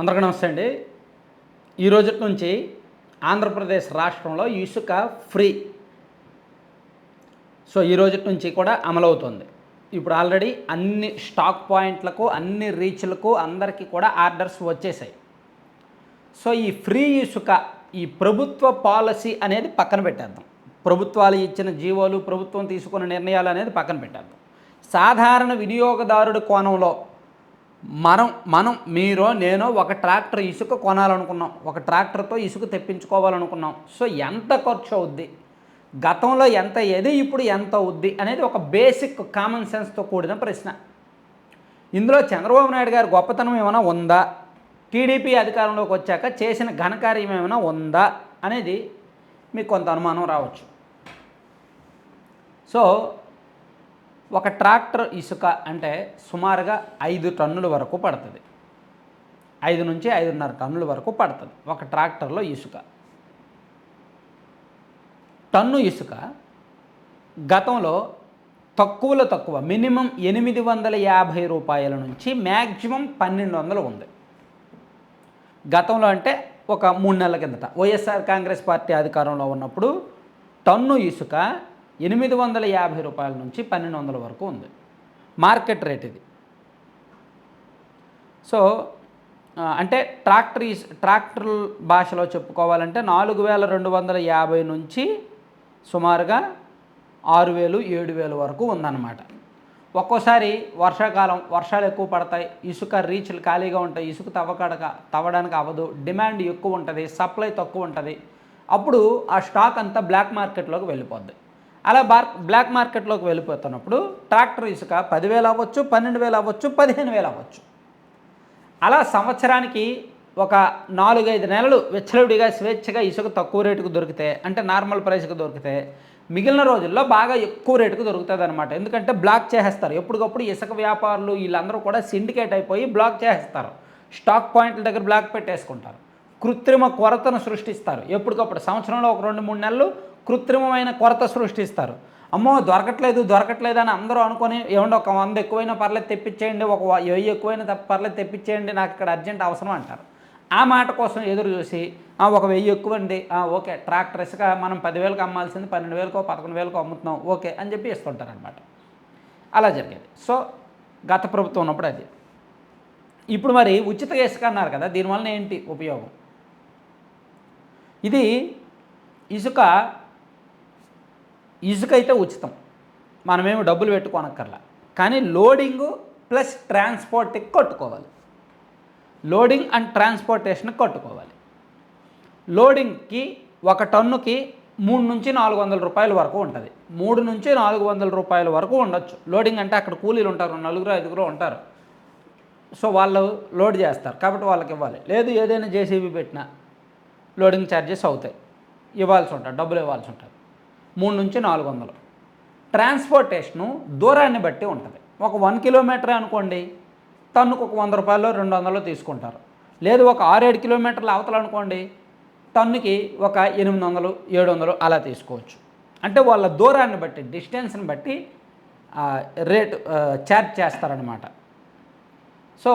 అందరికీ నమస్తే అండి. ఈ రోజు నుంచి ఆంధ్రప్రదేశ్ రాష్ట్రంలో ఇసుక ఫ్రీ. సో ఈ రోజు నుంచి కూడా అమలవుతుంది ఇప్పుడు ఆల్రెడీ అన్ని స్టాక్ పాయింట్లకు అన్ని రీచ్లకు అందరికీ కూడా ఆర్డర్స్ వచ్చేసాయి. సో ఈ ఫ్రీ ఇసుక ఈ ప్రభుత్వ పాలసీ అనేది పక్కన పెట్టేద్దాం. ప్రభుత్వాలు ఇచ్చిన జీవోలు ప్రభుత్వం తీసుకున్న నిర్ణయాలు అనేది పక్కన పెట్టేద్దాం. సాధారణ వినియోగదారుడి కోణంలో మనం మనం మీరో నేనో ఒక ట్రాక్టర్ ఇసుక కొనాలనుకున్నాం. ఒక ట్రాక్టర్తో ఇసుక తెప్పించుకోవాలనుకున్నాం. సో ఎంత ఖర్చు అవుద్ది? గతంలో ఎంత ఏది ఇప్పుడు ఎంత అవుద్ది? అనేది ఒక బేసిక్ కామన్ సెన్స్తో కూడిన ప్రశ్న. ఇందులో చంద్రబాబు నాయుడు గారి గొప్పతనం ఏమైనా ఉందా? టీడీపీ అధికారంలోకి వచ్చాక చేసిన ఘనకార్యం ఏమైనా ఉందా? అనేది మీకు కొంత అనుమానం రావచ్చు. సో ఒక ట్రాక్టర్ ఇసుక అంటే సుమారుగా ఐదు టన్నుల వరకు పడుతుంది. ఐదు నుంచి ఐదున్నర టన్నుల వరకు పడుతుంది ఒక ట్రాక్టర్లో ఇసుక. టన్ను ఇసుక గతంలో తక్కువలో తక్కువ మినిమం ఎనిమిది వందల యాభై రూపాయల నుంచి మ్యాక్సిమం పన్నెండు వందలు ఉంది. గతంలో అంటే ఒక మూడు నెలల కిందట. వైఎస్ఆర్ కాంగ్రెస్ పార్టీ అధికారంలో ఉన్నప్పుడు టన్ను ఇసుక ఎనిమిది వందల యాభై రూపాయల నుంచి పన్నెండు వందల వరకు ఉంది. మార్కెట్ రేట్ ఇది. సో అంటే ట్రాక్టర్ ట్రాక్టర్ భాషలో చెప్పుకోవాలంటే నాలుగు వేల రెండు వందల యాభై నుంచి సుమారుగా ఆరు వేలు ఏడు వేలు వరకు ఉందన్నమాట. ఒక్కోసారి వర్షాకాలం వర్షాలు ఎక్కువ పడతాయి ఇసుక రీచ్లు ఖాళీగా ఉంటాయి ఇసుక తవ్వకడక తవ్వడానికి అవ్వదు డిమాండ్ ఎక్కువ ఉంటుంది సప్లై తక్కువ ఉంటుంది. అప్పుడు ఆ స్టాక్ అంతా బ్లాక్ మార్కెట్లోకి వెళ్ళిపోద్ది. అలా బార్ బ్లాక్ మార్కెట్లోకి వెళ్ళిపోతున్నప్పుడు ట్రాక్టర్ ఇసుక పదివేలు అవ్వచ్చు పన్నెండు వేలు అవ్వచ్చు పదిహేను వేలు అవ్వచ్చు. అలా సంవత్సరానికి ఒక నాలుగైదు నెలలు వెచ్చలవిడిగా స్వేచ్ఛగా ఇసుక తక్కువ రేటుకు దొరికితే అంటే నార్మల్ ప్రైస్కి దొరికితే మిగిలిన రోజుల్లో బాగా ఎక్కువ రేటుకు దొరుకుతుంది అనమాట ఎందుకంటే బ్లాక్ చేసేస్తారు. ఎప్పటికప్పుడు ఇసుక వ్యాపారులు వీళ్ళందరూ కూడా సిండికేట్ అయిపోయి బ్లాక్ చేసేస్తారు. స్టాక్ పాయింట్ల దగ్గర బ్లాక్ పెట్టేసుకుంటారు. కృత్రిమ కొరతను సృష్టిస్తారు. ఎప్పటికప్పుడు సంవత్సరంలో ఒక రెండు మూడు నెలలు కృత్రిమమైన కొరత సృష్టిస్తారు. అమ్మో దొరకట్లేదు దొరకట్లేదు అని అందరూ అనుకొని ఏమంటే ఒక వంద ఎక్కువైనా పర్లేదు తెప్పించేయండి ఒక వెయ్యి ఎక్కువైనా పర్లేదు తెప్పించేయండి నాకు ఇక్కడ అర్జెంట్ అవసరం అంటారు. ఆ మాట కోసం ఎదురు చూసి ఒక వెయ్యి ఎక్కువ అండి ఓకే ట్రాక్టర్ ఇసుక మనం పదివేలకు అమ్మాల్సింది పన్నెండు వేలకో పదకొండు వేలకో అమ్ముతున్నాం ఓకే అని చెప్పి ఇస్తుంటారనమాట అలా జరిగేది. సో గత ప్రభుత్వం ఉన్నప్పుడు అది. ఇప్పుడు మరి ఉచిత ఇసుక అన్నారు కదా దీనివల్ల ఏంటి ఉపయోగం? ఇది ఇసుక ఇసుక అయితే ఉచితం. మనమేమి డబ్బులు పెట్టుకోనక్కర్లా. కానీ లోడింగు ప్లస్ ట్రాన్స్పోర్ట్కి కట్టుకోవాలి. లోడింగ్ అండ్ ట్రాన్స్పోర్టేషన్కి కట్టుకోవాలి. లోడింగ్కి ఒక టన్నుకి మూడు నుంచి నాలుగు వందల రూపాయల వరకు ఉంటుంది. మూడు నుంచి నాలుగు వందల రూపాయల వరకు ఉండొచ్చు. లోడింగ్ అంటే అక్కడ కూలీలు ఉంటారు నలుగురు ఐదుగురు ఉంటారు. సో వాళ్ళు లోడ్ చేస్తారు. కాబట్టి వాళ్ళకి ఇవ్వాలి. లేదు ఏదైనా జేసీబీ పెట్టినా లోడింగ్ ఛార్జెస్ అవుతాయి. ఇవ్వాల్సి ఉంటుంది డబ్బులు ఇవ్వాల్సి ఉంటుంది మూడు నుంచి నాలుగు వందలు. ట్రాన్స్పోర్టేషను దూరాన్ని బట్టి ఉంటుంది. ఒక వన్ కిలోమీటర్ అనుకోండి టన్నుకు ఒక వంద రూపాయలు రెండు వందలు తీసుకుంటారు. లేదు ఒక ఆరేడు కిలోమీటర్ల అవతల అనుకోండి టన్నుకి ఒక ఎనిమిది వందలు ఏడు వందలు అలా తీసుకోవచ్చు. అంటే వాళ్ళ దూరాన్ని బట్టి డిస్టెన్స్ని బట్టి రేటు ఛార్జ్ చేస్తారనమాట సో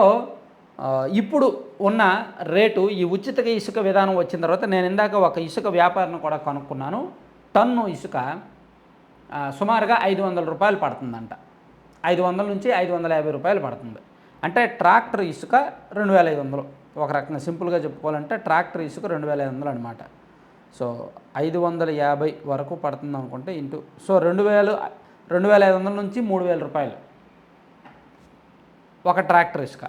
ఇప్పుడు ఉన్న రేటు ఈ ఉచిత ఇసుక విధానం వచ్చిన తర్వాత నేను ఇందాక ఒక ఇసుక వ్యాపారం కూడా కనుక్కున్నాను. టన్ను ఇసుక సుమారుగా ఐదు వందల రూపాయలు పడుతుందంట. ఐదు వందల నుంచి ఐదు వందల యాభై రూపాయలు పడుతుంది. అంటే ట్రాక్టర్ ఇసుక రెండు వేల ఐదు వందలు. ఒక రకంగా సింపుల్గా చెప్పుకోవాలంటే ట్రాక్టర్ ఇసుక రెండు వేల ఐదు వందలు అనమాట సో ఐదు వందల యాభై వరకు పడుతుంది అనుకుంటే ఇంటూ సో రెండు వేలు రెండు వేల ఐదు వందల నుంచి మూడు వేల రూపాయలు. ఒక ట్రాక్టర్ ఇసుక.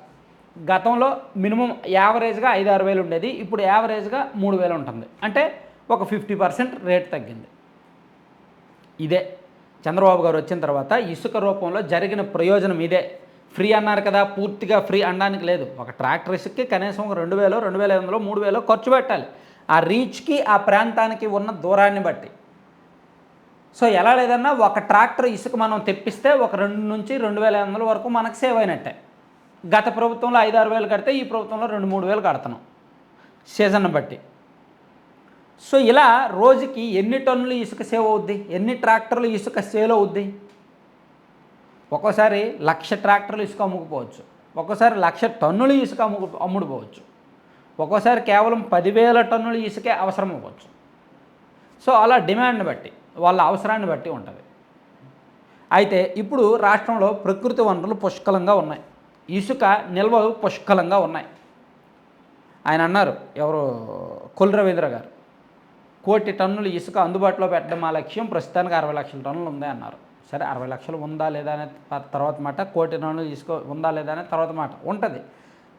గతంలో మినిమం యావరేజ్గా ఐదు ఆరు వేలు ఉండేది. ఇప్పుడు యావరేజ్గా మూడు వేలు ఉంటుంది. అంటే ఒక ఫిఫ్టీ పర్సెంట్ రేట్ తగ్గింది. ఇదే. చంద్రబాబు గారు వచ్చిన తర్వాత ఇసుక రూపంలో జరిగిన ప్రయోజనం ఇదే. ఫ్రీ అన్నారు కదా పూర్తిగా ఫ్రీ అనడానికి లేదు. ఒక ట్రాక్టర్ ఇసుక్కి కనీసం ఒక రెండు వేలు రెండు వేల ఐదు వందలు మూడు వేలు ఖర్చు పెట్టాలి. ఆ రీచ్కి ఆ ప్రాంతానికి ఉన్న దూరాన్ని బట్టి. సో ఎలా లేదన్నా ఒక ట్రాక్టర్ ఇసుక మనం తెప్పిస్తే ఒక రెండు నుంచి రెండు వేల ఐదు వందల వరకు మనకు సేవ్ అయినట్టే. గత ప్రభుత్వంలో ఐదు ఆరు వేలు కడితే ఈ ప్రభుత్వంలో రెండు మూడు వేలు కడతాం సీజన్ బట్టి. సో ఇలా రోజుకి ఎన్ని టన్నులు ఇసుక సేవ్ అవుద్ది? ఎన్ని ట్రాక్టర్లు ఇసుక సేల్ అవుద్ది? ఒక్కోసారి లక్ష ట్రాక్టర్లు ఇసుక అమ్ముకుపోవచ్చు. ఒక్కోసారి లక్ష టన్నులు ఇసుక అమ్ముకు అమ్ముడుపోవచ్చు. ఒక్కోసారి కేవలం పదివేల టన్నుల ఇసుకే అవసరం అవ్వచ్చు. సో అలా డిమాండ్ని బట్టి వాళ్ళ అవసరాన్ని బట్టి ఉంటుంది. అయితే ఇప్పుడు రాష్ట్రంలో ప్రకృతి వనరులు పుష్కలంగా ఉన్నాయి. ఇసుక నిల్వలు పుష్కలంగా ఉన్నాయి. ఆయన అన్నారు ఎవరు? కుల్ రవీంద్ర గారు. కోటి టన్నులు ఇసుక అందుబాటులో పెట్టడం మా లక్ష్యం. ప్రస్తుతానికి అరవై లక్షల టన్నులు ఉంది అన్నారు. సరే అరవై లక్షలు ఉందా లేదా అనే తర్వాత మాట. కోటి టన్నులు ఇసుక ఉందా లేదా అనే తర్వాత మాట. ఉంటుంది.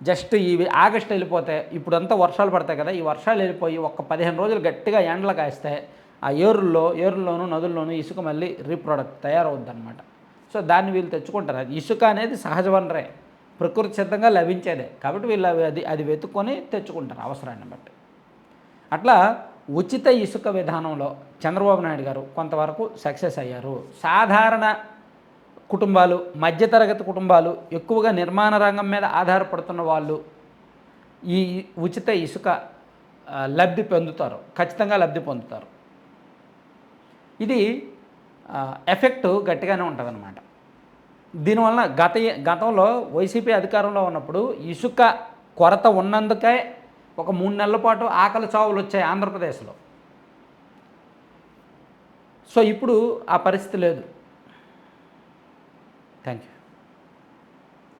జస్ట్ ఇవి ఆగస్ట్ వెళ్ళిపోతే ఇప్పుడంతా వర్షాలు పడతాయి కదా ఈ వర్షాలు వెళ్ళిపోయి ఒక పదిహేను రోజులు గట్టిగా ఎండలు కాస్తే ఆ ఏరుల్లో ఏరుల్లోనూ నదుల్లోనూ ఇసుక మళ్ళీ రీప్రొడక్ట్ తయారవుద్ది అనమాట సో దాన్ని వీళ్ళు తెచ్చుకుంటారు. అది ఇసుక అనేది సహజ వనరే. ప్రకృతి సిద్ధంగా లభించేదే. కాబట్టి వీళ్ళు అవి- అది అది వెతుక్కొని తెచ్చుకుంటారు అవసరాన్ని బట్టి. అట్లా ఉచిత ఇసుక విధానంలో చంద్రబాబు నాయుడు గారు కొంతవరకు సక్సెస్ అయ్యారు. సాధారణ కుటుంబాలు మధ్యతరగతి కుటుంబాలు ఎక్కువగా నిర్మాణ రంగం మీద ఆధారపడుతున్న వాళ్ళు ఈ ఉచిత ఇసుక లబ్ధి పొందుతారు. ఖచ్చితంగా లబ్ధి పొందుతారు. ఇది ఎఫెక్ట్ గట్టిగానే ఉంటుందన్నమాట. దీనివలన గత గతంలో వైసీపీ అధికారంలో ఉన్నప్పుడు ఇసుక కొరత ఉన్నందుకే ఒక మూడు నెలల పాటు ఆకలి చావులు వచ్చాయి ఆంధ్రప్రదేశ్లో. సో ఇప్పుడు ఆ పరిస్థితి లేదు. Thank you